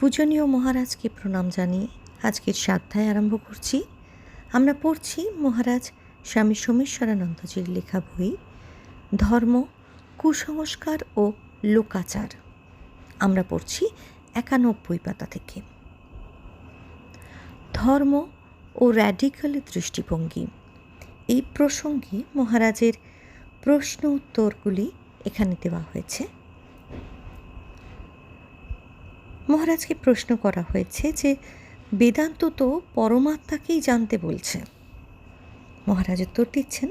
পূজনীয় মহারাজকে প্রণাম জানিয়ে আজকের সাধ্যায় আরম্ভ করছি। আমরা পড়ছি মহারাজ স্বামী সোমেশ্বরানন্দজির লেখা বই, ধর্ম, কুসংস্কার ও লোকাচার। আমরা পড়ছি একানব্বই পাতা থেকে। ধর্ম ও র্যাডিক্যাল দৃষ্টিভঙ্গি। এই প্রসঙ্গে মহারাজের প্রশ্ন উত্তরগুলি এখানে দেওয়া হয়েছে। মহারাজকে প্রশ্ন করা হয়েছে যে বেদান্ত তো পরমাত্মাকেই জানতে বলছে। মহারাজ উত্তর দিচ্ছেন,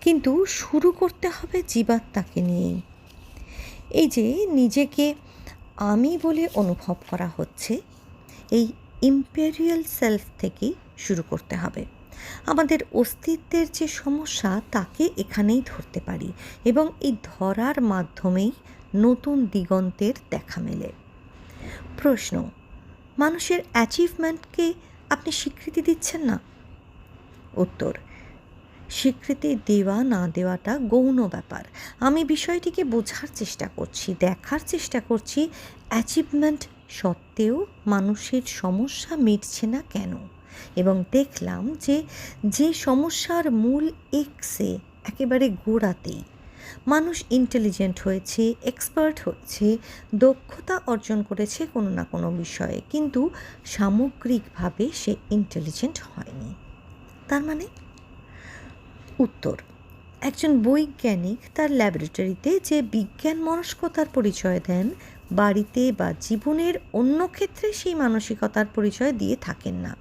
কিন্তু শুরু করতে হবে জীবাত্মাকে নিয়েই। এই যে নিজেকে আমি বলে অনুভব করা হচ্ছে, এই ইম্পেরিয়াল সেলফ থেকেই শুরু করতে হবে। আমাদের অস্তিত্বের যে সমস্যা, তাকে এখানেই ধরতে পারি এবং এই ধরার মাধ্যমেই নতুন দিগন্তের দেখা মেলে। প্রশ্ন, মানুষের অ্যাচিভমেন্টকে আপনি স্বীকৃতি দিচ্ছেন না? উত্তর, স্বীকৃতি দেওয়া না দেওয়াটা গৌণ ব্যাপার। আমি বিষয়টিকে বোঝার চেষ্টা করছি, দেখার চেষ্টা করছি অ্যাচিভমেন্ট সত্ত্বেও মানুষের সমস্যা মিটছে না কেন? এবং দেখলাম যে যে সমস্যার মূল এক্সে একেবারে গোড়াতেই মানুষ ইন্টেলিজেন্ট হয়েছে এক্সপার্ট হয়েছে দক্ষতা অর্জন করেছে কোনো না কোনো বিষয়ে। কিন্তু সামগ্রিকভাবে সে ইন্টেলিজেন্ট হয়নি। তার মানে? উত্তর। একজন বৈজ্ঞানিক তার ল্যাবরেটরিতে যে বিজ্ঞান মনস্কতার পরিচয় দেন, বাড়িতে বা জীবনের অন্য ক্ষেত্রে সেই মানসিকতার পরিচয় দিয়ে থাকেন না।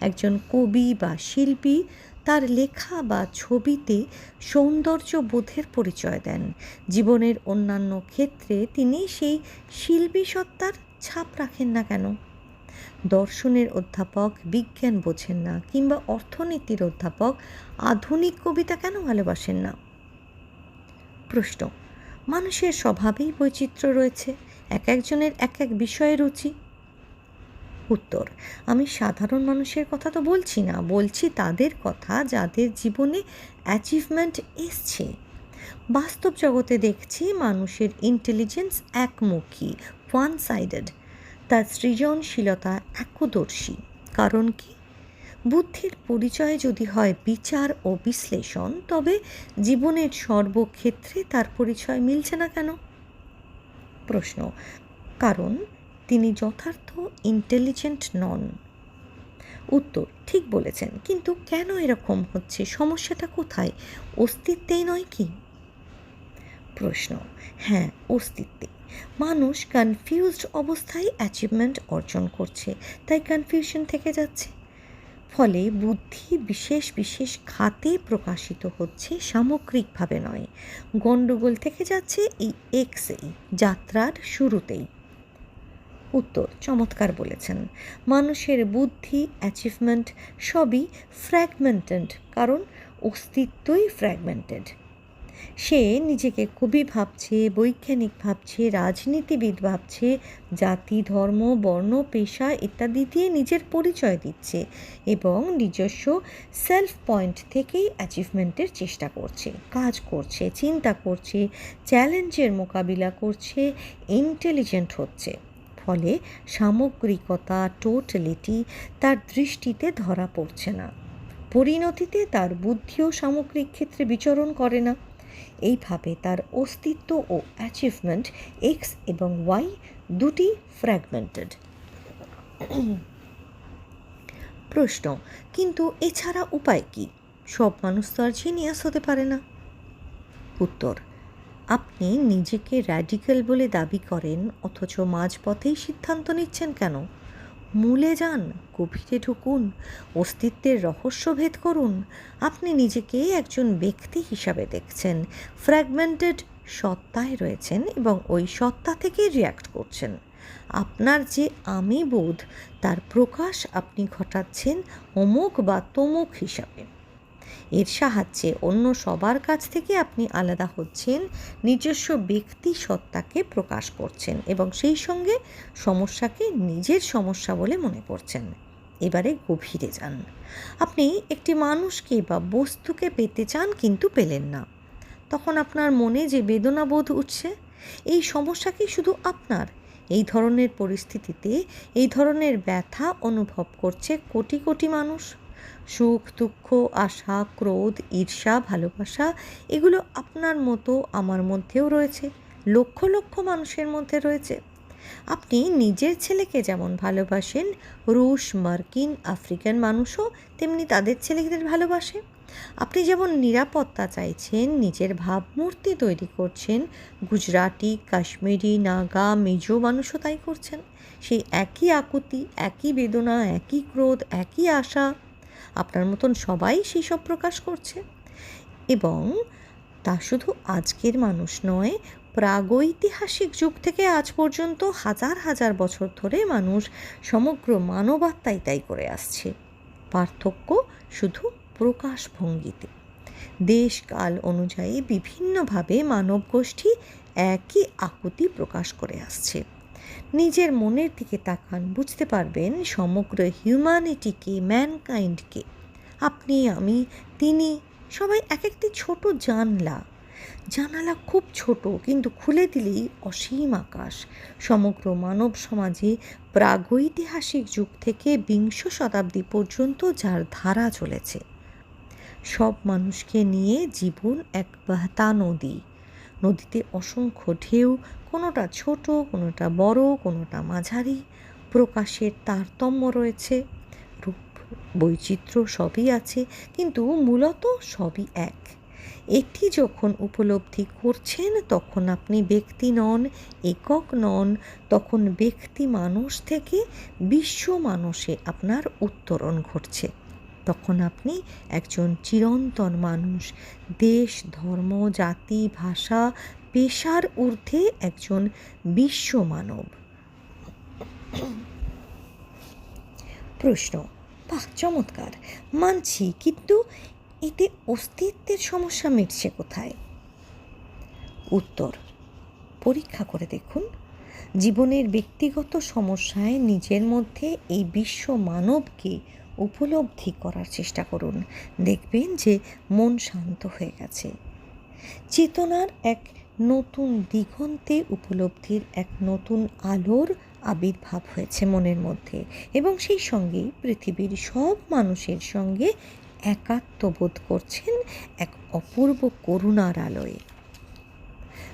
একজন কবি বা শিল্পী তার লেখা বা ছবিতে সৌন্দর্য বোধের পরিচয় দেন। জীবনের অন্যান্য ক্ষেত্রে তিনি সেই শিল্পী সত্তার ছাপ রাখেন না কেন? দর্শনের অধ্যাপক, বিজ্ঞান বোঝেন না কিংবা অর্থনীতির অধ্যাপক আধুনিক কবিতা কেন ভালোবাসেন না? প্রশ্ন, মানুষের স্বভাবেই বৈচিত্র্য রয়েছে। এক একজনের এক এক বিষয়ে রুচি। উত্তর, আমি সাধারণ মানুষের কথা তো বলছি না, বলছি তাদের কথা যাদের জীবনে অ্যাচিভমেন্ট এসছে। বাস্তব জগতে দেখছি মানুষের ইন্টেলিজেন্স একমুখী ওয়ান সাইডেড তার সৃজনশীলতা একদর্শী। কারণ কি? বুদ্ধির পরিচয় যদি হয় বিচার ও বিশ্লেষণ, তবে জীবনের সর্বক্ষেত্রে তার পরিচয় মিলছে না কেন? প্রশ্ন, কারণ তিনি যথার্থ ইন্টেলিজেন্ট নন। উত্তর, ঠিক বলেছেন, কিন্তু কেন এরকম হচ্ছে? সমস্যাটা কোথায়? অস্তিত্বেই নয় কি? প্রশ্ন হ্যাঁ অস্তিত্বে। মানুষ কনফিউজড অবস্থায় অ্যাচিভমেন্ট অর্জন করছে, তাই কনফিউশন থেকে যাচ্ছে। ফলে বুদ্ধি বিশেষ বিশেষ খাতে প্রকাশিত হচ্ছে সামগ্রিকভাবে নয়। গণ্ডগোল থেকে যাচ্ছে এই এক্সেই যাত্রার শুরুতেই। উত্তর চমৎকার বলেছেন। মানুষের বুদ্ধি অ্যাচিভমেন্ট সবই ফ্র্যাগমেন্টেড কারণ অস্তিত্বই ফ্র্যাগমেন্টেড সে নিজেকে কবি ভাবছে, বৈজ্ঞানিক ভাবছে, রাজনীতিবিদ ভাবছে, জাতি, ধর্ম, বর্ণ, পেশা ইত্যাদি দিয়ে নিজের পরিচয় দিচ্ছে এবং নিজস্ব সেলফ পয়েন্ট থেকেই অ্যাচিভমেন্টের চেষ্টা করছে, কাজ করছে, চিন্তা করছে চ্যালেঞ্জের মোকাবিলা করছে ইন্টেলিজেন্ট হচ্ছে। ফলে সামগ্রিকতা টোটালিটি তার দৃষ্টিতে ধরা পড়ছে না। পরিণতিতে তার বুদ্ধিও সামগ্রিক ক্ষেত্রে বিচরণ করে না। এইভাবে তার অস্তিত্ব ও অ্যাচিভমেন্ট এক্স এবং ওয়াই দুটি ফ্র্যাগমেন্টেড প্রশ্ন, কিন্তু এছাড়া উপায় কি? সব মানুষ তো আর জিনিয়াস হতে পারে না। উত্তর আপনি নিজেকে র্যাডিক্যাল বলে দাবি করেন, অথচ মাঝপথেই সিদ্ধান্ত নিচ্ছেন কেন? মূলে যান, গভীরে ঢুকুন, অস্তিত্বের রহস্য ভেদ করুন। আপনি নিজেকে একজন ব্যক্তি হিসাবে দেখছেন ফ্র্যাগমেন্টেড সত্তায় রয়েছেন এবং ওই সত্তা থেকে রিয়্যাক্ট করছেন। আপনার যে আমি বোধ, তার প্রকাশ আপনি ঘটাচ্ছেন অমুক বা তমুক হিসাবে। এর সাহায্যে অন্য সবার কাছ থেকে আপনি আলাদা হচ্ছেন, নিজস্ব ব্যক্তি সত্তাকে প্রকাশ করছেন এবং সেই সঙ্গে সমস্যাকে নিজের সমস্যা বলে মনে করছেন। এবারে গভীরে যান। আপনি একটি মানুষকে বা বস্তুকে পেতে চান কিন্তু পেলেন না। তখন আপনার মনে যে বেদনা বোধ উঠছে, এই সমস্যা কি শুধু আপনার? এই ধরনের পরিস্থিতিতে, এই ধরনের ব্যথা অনুভব করছে কোটি কোটি মানুষ। সুখ, দুঃখ, আশা, ক্রোধ, ঈর্ষা, ভালোবাসা, এগুলো আপনার মতো আমার মধ্যেও রয়েছে, লক্ষ লক্ষ মানুষের মধ্যে রয়েছে। আপনি নিজের ছেলেকে যেমন ভালোবাসেন, রুশ, মার্কিন, আফ্রিকান মানুষও তেমনি তাদের ছেলেদের ভালোবাসে। আপনি যেমন নিরাপত্তা চাইছেন, নিজের ভাবমূর্তি তৈরি করছেন, গুজরাটি, কাশ্মীরি, নাগা, মিজো মানুষও তাই করছেন। সেই একই আকুতি, একই বেদনা, একই ক্রোধ, একই আশা আপনার মতন সবাই সেই সব প্রকাশ করছে। এবং তা শুধু আজকের মানুষ নয়, প্রাগৈতিহাসিক যুগ থেকে আজ পর্যন্ত হাজার হাজার বছর ধরে মানুষ সমগ্র মানবাত্মাই তাই করে আসছে। পার্থক্য শুধু প্রকাশভঙ্গিতে। দেশ কাল অনুযায়ী বিভিন্নভাবে মানব গোষ্ঠী একই আকুতি প্রকাশ করে আসছে। নিজের মনের দিকে তাকান, বুঝতে পারবেন সমগ্র হিউম্যানিটিকে ম্যানকাইন্ডকে আপনি, আমি, তিনি সবাই এক একটি ছোট জানলা। জানালা খুব ছোট, কিন্তু খুলে দিলেই অসীম আকাশ। সমগ্র মানব সমাজে প্রাগৈতিহাসিক যুগ থেকে বিংশ শতাব্দী পর্যন্ত যার ধারা চলেছে। সব মানুষকে নিয়ে জীবন এক বাহতা নদী নদীতে অসংখ্য ঢেউ, কোনোটা ছোট, কোনোটা বড়, কোনোটা মাঝারি। প্রকাশের তারতম্য রয়েছে। রূপ বৈচিত্র্য সবই আছে, কিন্তু মূলত সবই এক। এটি যখন উপলব্ধি করছেন, তখন আপনি ব্যক্তি নন, একক নন, তখন ব্যক্তি মানুষ থেকে বিশ্ব মানুষে আপনার উত্তরণ ঘটছে। তখন আপনি একজন চিরন্তন মানুষ। দেশ, ধর্ম, জাতি, ভাষা, পেশার ঊর্ধ্বে একজন বিশ্ব মানব প্রশ্ন, বাহ, চমৎকার। মানছি, কিন্তু এতে অস্তিত্বের সমস্যা মিটছে কোথায়? উত্তর, পরীক্ষা করে দেখুন। জীবনের ব্যক্তিগত সমস্যায় নিজের মধ্যে এই বিশ্ব মানবকে উপলব্ধি করার চেষ্টা করুন। দেখবেন যে মন শান্ত হয়ে গেছে। চেতনার এক নতুন দিগন্তে উপলব্ধির এক নতুন আলোর আবির্ভাব হয়েছে মনের মধ্যে এবং সেই সঙ্গেই পৃথিবীর সব মানুষের সঙ্গে একাত্মবোধ করছেন এক অপূর্ব করুণার আলোয়।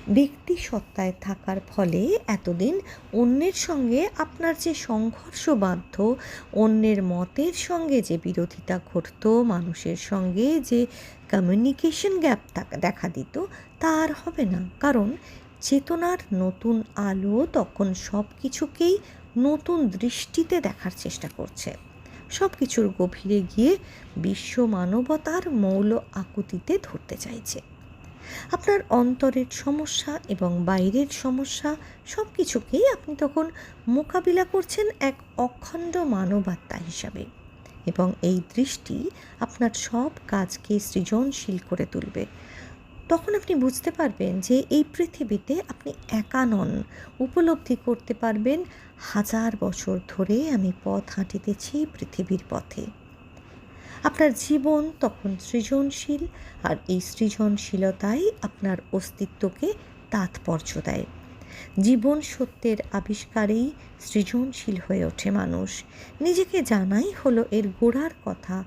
ব্যক্তি সত্তায় থাকার ফলে এতদিন অন্যের সঙ্গে আপনার যে সংঘর্ষ বাধ্য, অন্যের মতের সঙ্গে যে বিরোধিতা ঘটত, মানুষের সঙ্গে যে কমিউনিকেশন গ্যাপ দেখা দিত, তা আর হবে না। কারণ চেতনার নতুন আলো তখন সব কিছুকেই নতুন দৃষ্টিতে দেখার চেষ্টা করছে। সব কিছুর গভীরে গিয়ে বিশ্ব মানবতার মৌল আকুতিতে ধরতে চাইছে। আপনার অন্তরের সমস্যা এবং বাইরের সমস্যা সব কিছুকেই আপনি তখন মোকাবিলা করছেন এক অখণ্ড মানবাত্মা হিসাবে এবং এই দৃষ্টি আপনার সব কাজকে সৃজনশীল করে তুলবে। তখন আপনি বুঝতে পারবেন যে এই পৃথিবীতে আপনি একা নন, উপলব্ধি করতে পারবেন, হাজার বছর ধরে আমি পথ হাঁটিতেছি পৃথিবীর পথে। আপনার জীবন তখন সৃজনশীল আর এই সৃজনশীলতাই আপনার অস্তিত্বকে তাৎপর্য দেয়। জীবন সত্যের আবিষ্কারেই সৃজনশীল হয়ে ওঠে মানুষ। নিজেকে জানাই হলো এর গোড়ার কথা,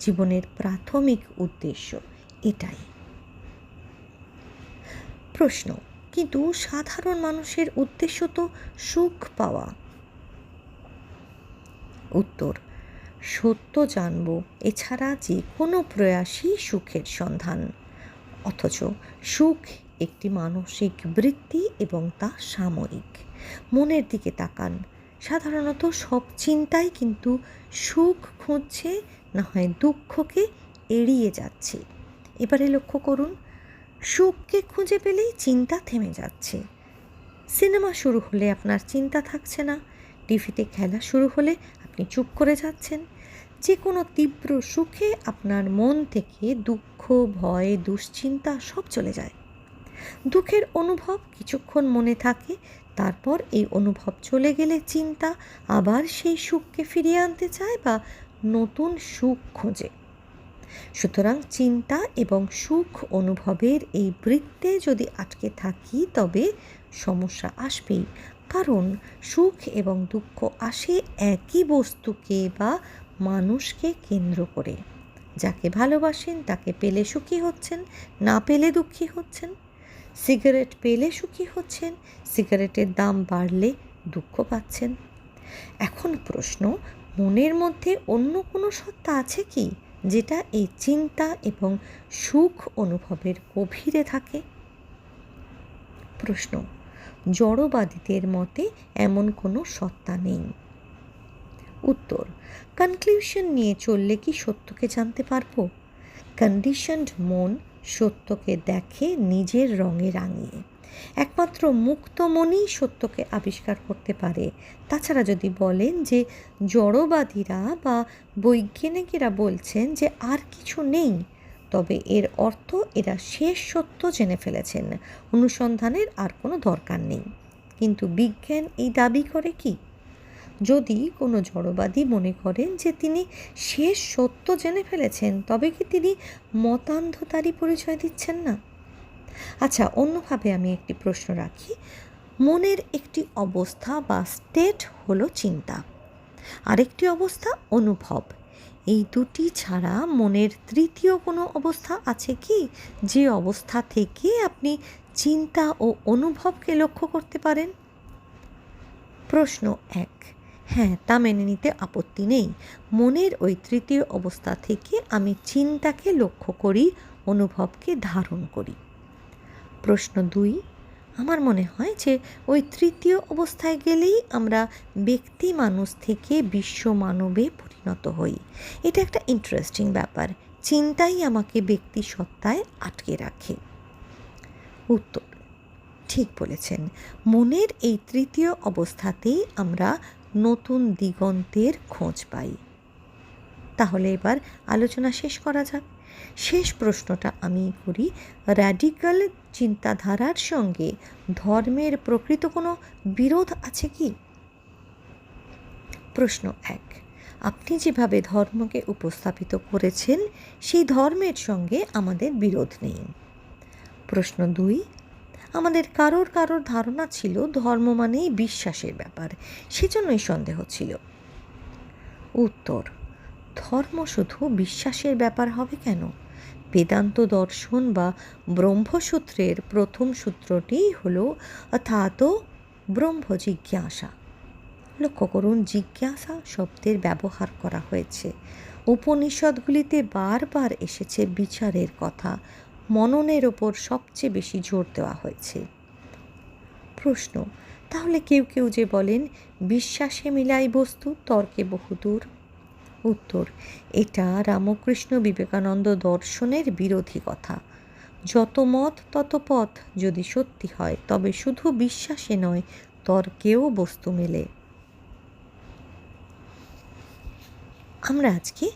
জীবনের প্রাথমিক উদ্দেশ্য এটাই। প্রশ্ন, কিন্তু সাধারণ মানুষের উদ্দেশ্য তো সুখ পাওয়া? উত্তর সত্য জানব, এছাড়া যে কোনো প্রয়াসই সুখের সন্ধান। অথচ সুখ একটি মানসিক বৃত্তি এবং তা সাময়িক। মনের দিকে তাকান। সাধারণত সব চিন্তাই কিন্তু সুখ খুঁজছে, না হয় দুঃখকে এড়িয়ে যাচ্ছে। এবারে লক্ষ্য করুন, সুখকে খুঁজে পেলেই চিন্তা থেমে যাচ্ছে। সিনেমা শুরু হলে আপনার চিন্তা থাকছে না। টিভিতে খেলা শুরু হলে আপনি চুপ করে যাচ্ছেন। যে কোনো তীব্র সুখে আপনার মন থেকে দুঃখ, ভয়, দুশ্চিন্তা সব চলে যায়। দুঃখের অনুভব কিছুক্ষণ মনে থাকে, তারপর এই অনুভব চলে গেলে চিন্তা আবার সেই সুখকে ফিরিয়ে আনতে চায় বা নতুন সুখ খোঁজে। সুতরাং চিন্তা এবং সুখ অনুভবের এই বৃত্তে যদি আটকে থাকি, তবে সমস্যা আসবেই। কারণ সুখ এবং দুঃখ আসে একই বস্তুকে বা মানুষকে কেন্দ্র করে। যাকে ভালোবাসেন, তাকে পেলে সুখী হচ্ছেন, না পেলে দুঃখী হচ্ছেন। সিগারেট পেলে সুখী হচ্ছেন, সিগারেটের দাম বাড়লে দুঃখ পাচ্ছেন। এখন প্রশ্ন, মনের মধ্যে অন্য কোনো সত্তা আছে কি, যেটা এই চিন্তা এবং সুখ অনুভবের গভীরে থাকে? প্রশ্ন জড়বাদীদের মতে এমন কোনো সত্তা নেই। উত্তর কনক্লিউশন নিয়ে চললে কি সত্যকে জানতে পারব? কন্ডিশনড মন সত্যকে দেখে নিজের রঙে রাঙিয়ে। একমাত্র মুক্ত মনই সত্যকে আবিষ্কার করতে পারে। তাছাড়া যদি বলেন যে জড়বাদীরা বা বৈজ্ঞানিকেরা বলছেন যে আর কিছু নেই তবে এর অর্থ এরা শেষ সত্য জেনে ফেলেছেন। অনুসন্ধানের আর কোনো দরকার নেই। কিন্তু বিজ্ঞান এই দাবি করে কি? যদি কোনো জড়বাদী মনে করেন যে তিনি শেষ সত্য জেনে ফেলেছেন, তবে কি তিনি মতান্ধতারই পরিচয় দিচ্ছেন না? আচ্ছা অন্যভাবে আমি একটি প্রশ্ন রাখি। মনের একটি অবস্থা বা স্টেট হলো চিন্তা। আরেকটি অবস্থা অনুভব। এই দুটি ছাড়া মনের তৃতীয় কোনো অবস্থা আছে কি? যে অবস্থা থেকে আপনি চিন্তা ও অনুভবকে লক্ষ্য করতে পারেন? প্রশ্ন এক। হ্যাঁ তা মেনে নিতে আপত্তি নেই। মনের ওই তৃতীয় অবস্থা থেকে আমি চিন্তাকে লক্ষ্য করি, অনুভবকে ধারণ করি। প্রশ্ন দুই। আমার মনে হয় যে ওই তৃতীয় অবস্থায় গেলেই আমরা ব্যক্তি মানুষ থেকে বিশ্ব মানবে পরিণত হই। এটা একটা ইন্টারেস্টিং ব্যাপার। চিন্তাই আমাকে ব্যক্তি সত্তায় আটকে রাখে। উত্তর, ঠিক বলেছেন। মনের এই তৃতীয় অবস্থাতেই আমরা নতুন দিগন্তের খোঁজ পাই। তাহলে এবার আলোচনা শেষ করা যাক। শেষ প্রশ্নটা আমি করি র্যাডিক্যাল চিন্তাধারার সঙ্গে ধর্মের প্রকৃত কোনো বিরোধ আছে কি? প্রশ্ন এক আপনি যেভাবে ধর্মকে উপস্থাপিত করেছেন, সেই ধর্মের সঙ্গে আমাদের বিরোধ নেই। প্রশ্ন দুই, আমাদের কারোর কারোর ধারণা ছিল ধর্ম মানেই বিশ্বাসের ব্যাপার, সেজন্যই সন্দেহ ছিল। উত্তর, ধর্ম শুধু বিশ্বাসের ব্যাপার হবে কেন? বেদান্ত দর্শন বা ব্রহ্মসূত্রের প্রথম সূত্রটিই হল অর্থাৎ ব্রহ্ম জিজ্ঞাসা লক্ষ্য করুন, জিজ্ঞাসা শব্দের ব্যবহার করা হয়েছে। উপনিষদগুলিতে বারবার এসেছে বিচারের কথা। মননের ওপর সবচেয়ে বেশি জোর দেওয়া হয়েছে। প্রশ্ন, তাহলে কেউ কেউ যে বলেন, বিশ্বাসে মিলাই বস্তু, তর্কে বহুদূর? উত্তর, এটা রামকৃষ্ণ বিবেকানন্দ দর্শনের বিরোধী কথা। যত মত, তত পথ, যদি সত্যি হয়, তবে শুধু বিশ্বাসে নয়, তর্কেও বস্তু মেলে। আমরা আজকে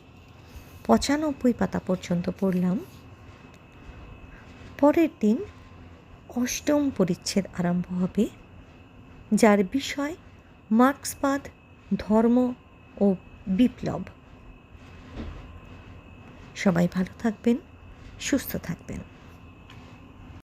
পঁচানব্বই পাতা পর্যন্ত পড়লাম। পরের দিন অষ্টম পরিচ্ছেদ আরম্ভ হবে, যার বিষয় মার্ক্সবাদ, ধর্ম ও বিপ্লব। সবাই ভালো থাকবেন, সুস্থ থাকবেন।